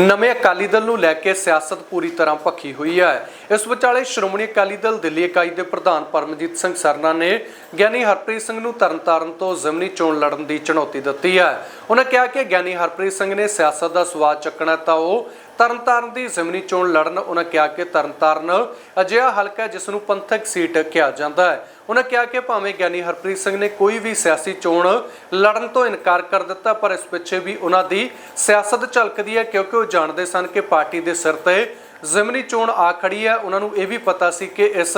ਨਵੇਂ ਅਕਾਲੀ ਦਲ ਨੂੰ ਲੈ ਕੇ ਸਿਆਸਤ ਪੂਰੀ ਤਰ੍ਹਾਂ ਭਖੀ ਹੋਈ ਹੈ। ਇਸ ਵਿਚਾਲੇ ਸ਼੍ਰੋਮਣੀ ਅਕਾਲੀ ਦਲ ਦਿੱਲੀ ਇਕਾਈ ਦੇ ਪ੍ਰਧਾਨ ਪਰਮਜੀਤ ਸਿੰਘ ਸਰਨਾ ਨੇ ਗਿਆਨੀ ਹਰਪ੍ਰੀਤ ਸਿੰਘ ਨੂੰ ਤਰਨਤਾਰਨ ਤੋਂ ਜ਼ਮਨੀ ਚੋਣ ਲੜਨ ਦੀ ਚੁਣੌਤੀ ਦਿੱਤੀ ਹੈ। ਉਹਨਾਂ ਕਿਹਾ ਕਿ ਗਿਆਨੀ ਹਰਪ੍ਰੀਤ ਸਿੰਘ ਨੇ ਸਿਆਸਤ ਦਾ ਸਵਾਦ ਚੱਕਣਾ ਤਾਂ ਉਹ ਤਰਨਤਾਰਨ ਦੀ ਜ਼ਮਨੀ ਚੋਣ ਲੜਨ, ਉਹਨਾਂ ਕਿਹਾ ਕਿ ਤਰਨਤਾਰਨ ਅਜਿਹਾ ਹਲਕਾ ਹੈ ਜਿਸ ਨੂੰ ਪੰਥਕ ਸੀਟ ਕਿਹਾ ਜਾਂਦਾ ਹੈ। ਉਹਨਾਂ ਕਿਹਾ ਕਿ ਭਾਵੇਂ ਗਿਆਨੀ ਹਰਪ੍ਰੀਤ ਸਿੰਘ ਨੇ ਕੋਈ ਵੀ ਸਿਆਸੀ ਚੋਣ ਲੜਨ ਤੋਂ ਇਨਕਾਰ ਕਰ ਦਿੱਤਾ, ਪਰ ਇਸ ਪਿੱਛੇ ਵੀ ਉਹਨਾਂ ਦੀ ਸਿਆਸਤ ਝਲਕਦੀ ਹੈ ਕਿਉਂਕਿ ਉਹ ਜਾਣਦੇ ਸਨ ਕਿ ਪਾਰਟੀ ਦੇ ਸਿਰ ਤੇ ਜ਼ਮਨੀ ਚੋਣ ਆ ਖੜੀ ਹੈ। ਉਹਨਾਂ ਨੂੰ ਇਹ ਵੀ ਪਤਾ ਸੀ ਕਿ ਇਸ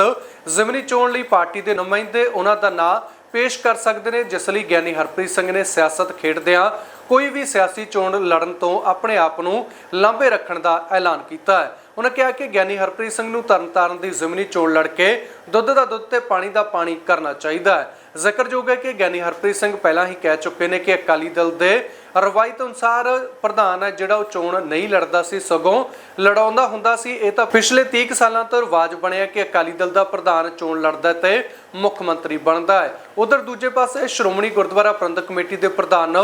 ਜ਼ਿਮਨੀ ਚੋਣ ਲਈ ਪਾਰਟੀ ਦੇ ਨੁਮਾਇੰਦੇ ਉਹਨਾਂ ਦਾ ਨਾਂ ਪੇਸ਼ ਕਰ ਸਕਦੇ ਨੇ, ਜਿਸ ਲਈ ਗਿਆਨੀ ਹਰਪ੍ਰੀਤ ਸਿੰਘ ਨੇ ਸਿਆਸਤ ਖੇਡਦਿਆਂ ਕੋਈ ਵੀ ਸਿਆਸੀ ਚੋਣ ਲੜਨ ਤੋਂ ਆਪਣੇ ਆਪ ਨੂੰ ਲਾਂਭੇ ਰੱਖਣ ਦਾ ਐਲਾਨ ਕੀਤਾ ਹੈ। ਉਹਨਾਂ ਕਿਹਾ ਕਿ ਗਿਆਨੀ ਹਰਪ੍ਰੀਤ ਸਿੰਘ ਨੂੰ ਤਰਨਤਾਰਨ ਦੀ ਜ਼ਮੀਨੀ ਚੋਣ ਲੜ ਕੇ ਦੁੱਧ ਦਾ ਦੁੱਧ ਤੇ ਪਾਣੀ ਦਾ ਪਾਣੀ ਕਰਨਾ ਚਾਹੀਦਾ ਹੈ। ਜ਼ਿਕਰਯੋਗ ਹੈ ਕਿ ਗਿਆਨੀ ਹਰਪ੍ਰੀਤ ਸਿੰਘ ਪਹਿਲਾਂ ਹੀ ਕਹਿ ਚੁੱਕੇ ਨੇ ਕਿ ਅਕਾਲੀ ਦਲ ਦੇ ਰਵਾਇਤ ਅਨੁਸਾਰ ਪ੍ਰਧਾਨ ਹੈ ਜਿਹੜਾ ਉਹ ਚੋਣ ਨਹੀਂ ਲੜਦਾ ਸੀ, ਸਗੋਂ ਲੜਾਉਂਦਾ ਹੁੰਦਾ ਸੀ। ਇਹ ਤਾਂ ਪਿਛਲੇ 30 ਕੁ ਸਾਲਾਂ ਤੋਂ ਰਿਵਾਜ ਬਣਿਆ ਕਿ ਅਕਾਲੀ ਦਲ ਦਾ ਪ੍ਰਧਾਨ ਚੋਣ ਲੜਦਾ ਤੇ ਮੁੱਖ ਮੰਤਰੀ ਬਣਦਾ ਹੈ। ਉਧਰ ਦੂਜੇ ਪਾਸੇ ਸ਼੍ਰੋਮਣੀ ਗੁਰਦੁਆਰਾ ਪ੍ਰਬੰਧਕ ਕਮੇਟੀ ਦੇ ਪ੍ਰਧਾਨ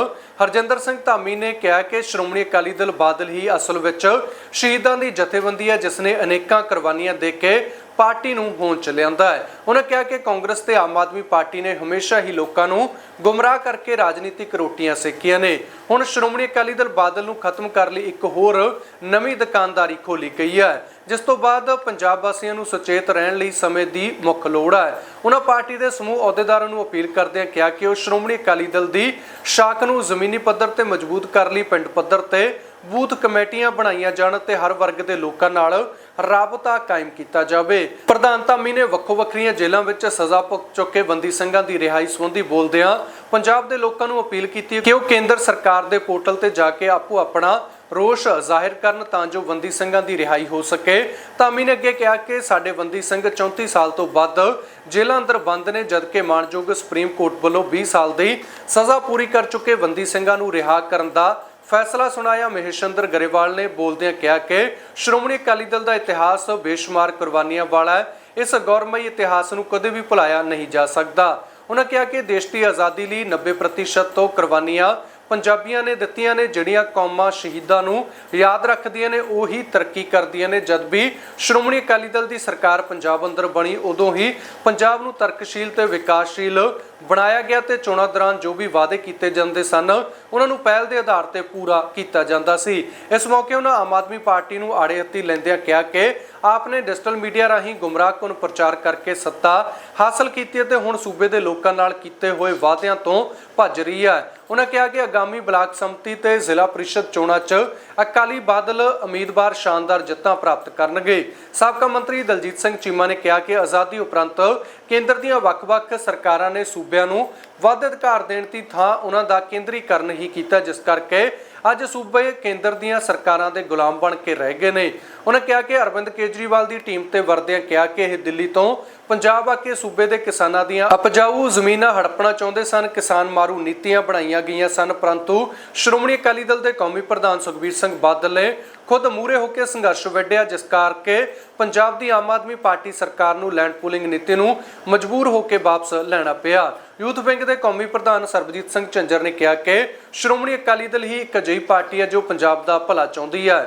ਹਰਜਿੰਦਰ ਸਿੰਘ ਧਾਮੀ ਨੇ ਕਿਹਾ ਕਿ ਸ਼੍ਰੋਮਣੀ ਅਕਾਲੀ ਦਲ ਬਾਦਲ ਹੀ ਅਸਲ ਵਿੱਚ ਸ਼ਹੀਦਾਂ ਦੀ ਜਥੇਬੰਦੀ ਹੈ, ਜਿਸ ਨੇ ਅਨੇਕਾਂ ਕੁਰਬਾਨੀਆਂ ਦੇ ਕੇ ਪਾਰਟੀ ਨੂੰ ਹੋਂਦ ਚ ਲਿਆਂਦਾ ਹੈ। ਉਹਨਾਂ ਕਿਹਾ ਕਿ ਕਾਂਗਰਸ ਤੇ ਆਮ ਆਦਮੀ ਪਾਰਟੀ ਨੇ ਹਮੇਸ਼ਾ ਹੀ ਲੋਕਾਂ ਨੂੰ ਗੁੰਮਰਾਹ ਕਰਕੇ ਰਾਜਨੀਤਿਕ ਰੋਟੀਆਂ ਸੇਕੀਆਂ ਨੇ। ਹੁਣ ਸ਼੍ਰੋਮਣੀ ਅਕਾਲੀ ਦਲ ਬਾਦਲ ਨੂੰ ਖਤਮ ਕਰਨ ਲਈ ਇੱਕ ਹੋਰ ਨਵੀਂ ਦੁਕਾਨਦਾਰੀ ਖੋਲੀ ਗਈ ਹੈ, ਜਿਸ ਤੋਂ ਬਾਅਦ ਪੰਜਾਬ ਵਾਸੀਆਂ ਨੂੰ ਸੁਚੇਤ ਰਹਿਣ ਲਈ ਸਮੇਂ ਦੀ ਮੁੱਖ ਲੋੜ ਹੈ। ਉਹਨਾਂ ਪਾਰਟੀ ਦੇ ਸਮੂਹ ਅਹੁਦੇਦਾਰਾਂ ਨੂੰ ਅਪੀਲ ਕਰਦਿਆਂ ਕਿਹਾ ਕਿ ਉਹ ਸ਼੍ਰੋਮਣੀ ਅਕਾਲੀ ਦਲ ਦੀ ਸ਼ਾਖ ਨੂੰ ਜ਼ਮੀਨੀ ਪੱਧਰ ਤੇ ਮਜ਼ਬੂਤ ਕਰਨ ਲਈ, ਪਿੰਡ ਪੱਧਰ ਤੇ ਬੂਥ ਕਮੇਟੀਆਂ ਬਣਾਈਆਂ ਜਾਣ ਤੇ ਹਰ ਵਰਗ ਦੇ ਲੋਕਾਂ ਨਾਲ ਰਾਬਤਾ ਕਾਇਮ ਕੀਤਾ ਜਾਵੇ। ਪ੍ਰਧਾਨ ਧਾਮੀ ਨੇ ਵੱਖੋ ਵੱਖਰੀਆਂ ਜੇਲ੍ਹਾਂ ਵਿੱਚ ਸਜ਼ਾ ਭੁਗਤ ਚੁੱਕੇ ਬੰਦੀ ਸਿੰਘਾਂ ਦੀ ਰਿਹਾਈ ਸੰਬੰਧੀ ਬੋਲਦਿਆਂ ਪੰਜਾਬ ਦੇ ਲੋਕਾਂ ਨੂੰ ਅਪੀਲ ਕੀਤੀ ਕਿ ਉਹ ਕੇਂਦਰ ਸਰਕਾਰ ਦੇ ਪੋਰਟਲ ਤੇ ਜਾ ਕੇ ਆਪੋ ਆਪਣਾ ਰੋਸ਼ ਜ਼ਾਹਿਰ ਕਰਨ ਤਾਂ ਜੋ ਬੰਦੀ ਸਿੰਘਾਂ ਦੀ ਰਿਹਾਈ ਹੋ ਸਕੇ। ਧਾਮੀ ਨੇ ਅੱਗੇ ਕਿਹਾ ਕਿ ਸਾਡੇ ਬੰਦੀ ਸਿੰਘ 34 ਸਾਲ ਤੋਂ ਵੱਧ ਜੇਲ੍ਹਾਂ ਅੰਦਰ ਬੰਦ ਨੇ, ਜਦਕਿ ਮਾਨਯੋਗ ਸੁਪਰੀਮ ਕੋਰਟ ਵੱਲੋਂ 20 ਸਾਲ ਦੀ ਸਜ਼ਾ ਪੂਰੀ ਕਰ ਚੁੱਕੇ ਬੰਦੀ ਸਿੰਘਾਂ ਨੂੰ ਰਿਹਾ ਕਰਨ ਦਾ ਫੈਸਲਾ ਸੁਣਾਇਆ ਮਹੇਸ਼ੰਦਰ ਗਰੇਵਾਲ ਨੇ, ਬੋਲਦਿਆਂ ਕਿਹਾ ਕਿ ਸ਼੍ਰੋਮਣੀ ਅਕਾਲੀ ਦਲ ਦਾ ਇਤਿਹਾਸ ਬੇਸ਼ੁਮਾਰ ਕੁਰਬਾਨੀਆਂ ਵਾਲਾ ਹੈ। ਇਸ ਗੌਰਮਈ ਇਤਿਹਾਸ ਨੂੰ ਕਦੇ ਵੀ ਭੁਲਾਇਆ ਨਹੀਂ ਜਾ ਸਕਦਾ। ਉਹਨਾਂ ਕਿਹਾ ਕਿ ਦੇਸ਼ ਦੀ ਆਜ਼ਾਦੀ ਲਈ 90% ਤੋਂ ਕੁਰਬਾਨੀਆਂ ਪੰਜਾਬੀਆਂ ਨੇ ਦਿੱਤੀਆਂ ਨੇ, ਜਿਹੜੀਆਂ ਕੌਮਾਂ ਸ਼ਹੀਦਾਂ ਨੂੰ ਯਾਦ ਰੱਖਦੀਆਂ ਨੇ, ਉਹੀ ਤਰੱਕੀ ਕਰਦੀਆਂ ਨੇ। ਜਦ ਵੀ ਸ਼੍ਰੋਮਣੀ ਅਕਾਲੀ ਦਲ ਦੀ ਸਰਕਾਰ ਪੰਜਾਬ ਅੰਦਰ ਬਣੀ, ਉਦੋਂ ਹੀ ਪੰਜਾਬ ਨੂੰ ਤਰਕਸ਼ੀਲ ਤੇ ਵਿਕਾਸਸ਼ੀਲ ਬਣਾਇਆ ਗਿਆ ਤੇ ਚੋਣਾਂ ਦੌਰਾਨ ਜੋ ਵੀ ਵਾਅਦੇ ਕੀਤੇ ਜਾਂਦੇ ਸਨ ਉਹਨਾਂ ਨੂੰ ਪਹਿਲ ਦੇ ਆਧਾਰ ਤੇ ਪੂਰਾ ਕੀਤਾ ਜਾਂਦਾ ਸੀ। ਇਸ ਮੌਕੇ ਉਹਨਾਂ ਆਮ ਆਦਮੀ ਪਾਰਟੀ ਨੂੰ ਆੜੇ ਹੱਥੀ ਲੈਂਦਿਆਂ ਕਿਹਾ ਕਿ ਆਪਨੇ ਡਿਜੀਟਲ ਮੀਡੀਆ ਰਾਹੀਂ ਗੁੰਮਰਾਹਕੁਨ ਪ੍ਰਚਾਰ ਕਰਕੇ ਸੱਤਾ ਹਾਸਲ ਕੀਤੀ ਅਤੇ ਹੁਣ ਸੂਬੇ ਦੇ ਲੋਕਾਂ ਨਾਲ ਕੀਤੇ ਹੋਏ ਵਾਅਦਿਆਂ ਤੋਂ ਭੱਜ ਰਹੀ ਹੈ। ਉਹਨਾਂ ਕਿਹਾ ਕਿ ਆਗਾਮੀ ਬਲਾਕ ਸੰਮਤੀ ਤੇ ਜ਼ਿਲ੍ਹਾ ਪ੍ਰੀਸ਼ਦ ਚੋਣਾਂ 'ਚ ਅਕਾਲੀ ਬਾਦਲ ਉਮੀਦਵਾਰ ਸ਼ਾਨਦਾਰ ਜਿੱਤਾਂ ਪ੍ਰਾਪਤ ਕਰਨਗੇ। ਸਾਬਕਾ ਮੰਤਰੀ ਦਲਜੀਤ ਸਿੰਘ ਚੀਮਾ ਨੇ ਕਿਹਾ ਕਿ ਆਜ਼ਾਦੀ ਉਪਰੰਤ ਕੇਂਦਰ ਦੀਆਂ ਵੱਖ-ਵੱਖ ਸਰਕਾਰਾਂ ਨੇ ਸੂਬਿਆਂ ਨੂੰ ਵੱਧ ਅਧਿਕਾਰ ਦੇਣ ਦੀ ਥਾਂ ਉਹਨਾਂ ਦਾ ਕੇਂਦਰੀਕਰਨ ਹੀ ਕੀਤਾ ਜਿਸ ਕਰਕੇ ਅੱਜ ਸੂਬੇ ਕੇਂਦਰ ਦੀਆਂ ਸਰਕਾਰਾਂ ਦੇ ਗੁਲਾਮ ਬਣ ਕੇ ਰਹਿ ਗਏ ਨੇ। ਉਹਨਾਂ ਕਿਹਾ ਕਿ ਅਰਵਿੰਦ ਕੇਜਰੀਵਾਲ ਦੀ ਟੀਮ ਤੇ ਵਰਦਿਆਂ ਕਿਹਾ ਕਿ ਇਹ ਦਿੱਲੀ ਤੋਂ ਪੰਜਾਬ ਆ ਕੇ ਸੂਬੇ ਦੇ ਕਿਸਾਨਾਂ ਦੀਆਂ ਉਪਜਾਊ ਜ਼ਮੀਨਾਂ ਹੜਪਣਾ ਚਾਹੁੰਦੇ ਸਨ। ਕਿਸਾਨ ਮਾਰੂ ਨੀਤੀਆਂ ਬਣਾਈਆਂ ਗਈਆਂ ਸਨ, ਪਰੰਤੂ ਸ਼੍ਰੋਮਣੀ ਅਕਾਲੀ ਦਲ ਦੇ ਕੌਮੀ ਪ੍ਰਧਾਨ ਸੁਖਬੀਰ ਸਿੰਘ ਬਾਦਲ ਨੇ ਖੁਦ ਮੂਰੇ ਹੋ ਕੇ ਸੰਘਰਸ਼ ਵਿੱਢਿਆ, ਜਿਸ ਕਰਕੇ ਪੰਜਾਬ ਦੀ ਆਮ ਆਦਮੀ ਪਾਰਟੀ ਸਰਕਾਰ ਨੂੰ ਲੈਂਡ ਪੂਲਿੰਗ ਨੀਤੀ ਨੂੰ ਮਜਬੂਰ ਹੋ ਕੇ ਵਾਪਸ ਲੈਣਾ ਪਿਆ। ਯੂਥ ਵਿੰਗ ਦੇ ਕੌਮੀ ਪ੍ਰਧਾਨ ਸਰਬਜੀਤ ਸਿੰਘ ਝੰਜਰ ਨੇ ਕਿਹਾ ਕਿ ਸ਼੍ਰੋਮਣੀ ਅਕਾਲੀ ਦਲ ਹੀ ਇੱਕ ਅਜਿਹੀ ਪਾਰਟੀ ਹੈ ਜੋ ਪੰਜਾਬ ਦਾ ਭਲਾ ਚਾਹੁੰਦੀ ਹੈ।